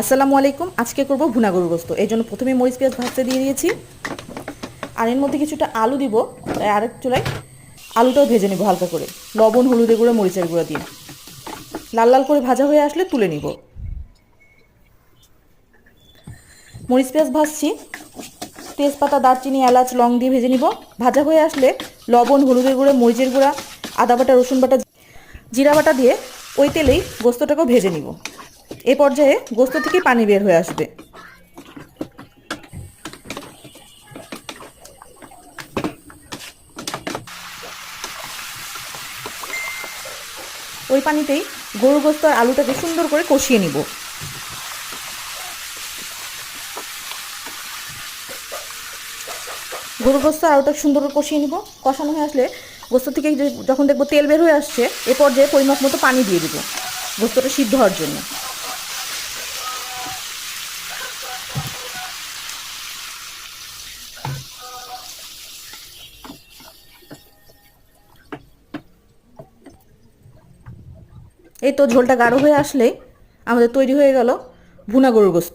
আসসালামু আলাইকুম, আজকে করব ভুনা গরুর গোস্ত। এই জন্য প্রথমে মরিচ পেঁয়াজ ভাজতে দিয়ে দিয়েছি। আর এর মধ্যে কিছুটা আলু দিব, তাই আরেক চুলায় আলুটাও ভেজে নিব হালকা করে। লবণ হলুদে গুঁড়ো, মরিচের গুঁড়ো দিয়ে। লাল লাল করে ভাজা হয়ে আসলে তুলে নিব। মরিচ পেঁয়াজ ভাজছি। তেজপাতা, দারচিনি, এলাচ, লং দিয়ে ভেজে নিব। ভাজা হয়ে আসলে লবণ, হলুদের গুঁড়ো, মরিচের গুঁড়া, আদা বাটা, রসুন বাটা, জিরা বাটা দিয়ে ওই তেলেই গোস্তটাকেও ভেজে নিব। এ পর্যায়ে গোস্ত থেকে পানি বের হয়ে আসবে। ওই পানিতেই গরু গোস্ত আর আলুটাকে সুন্দর করে কষিয়ে নিব। গরু গোস্ত আর আলুটা সুন্দর করে কষিয়ে নিব। কষানো হয়ে আসলে গোস্ত থেকে যখন দেখব তেল বের হয়ে আসছে, এ পর্যায়ে পরিমাপ মতো পানি দিয়ে দিব। গোস্তটা সিদ্ধ হওয়ার জন্য। এই তো ঝোলটা গাঢ় হয়ে আসলেই আমাদের তৈরি হয়ে গেল ভুনা গরুর গোস্ত।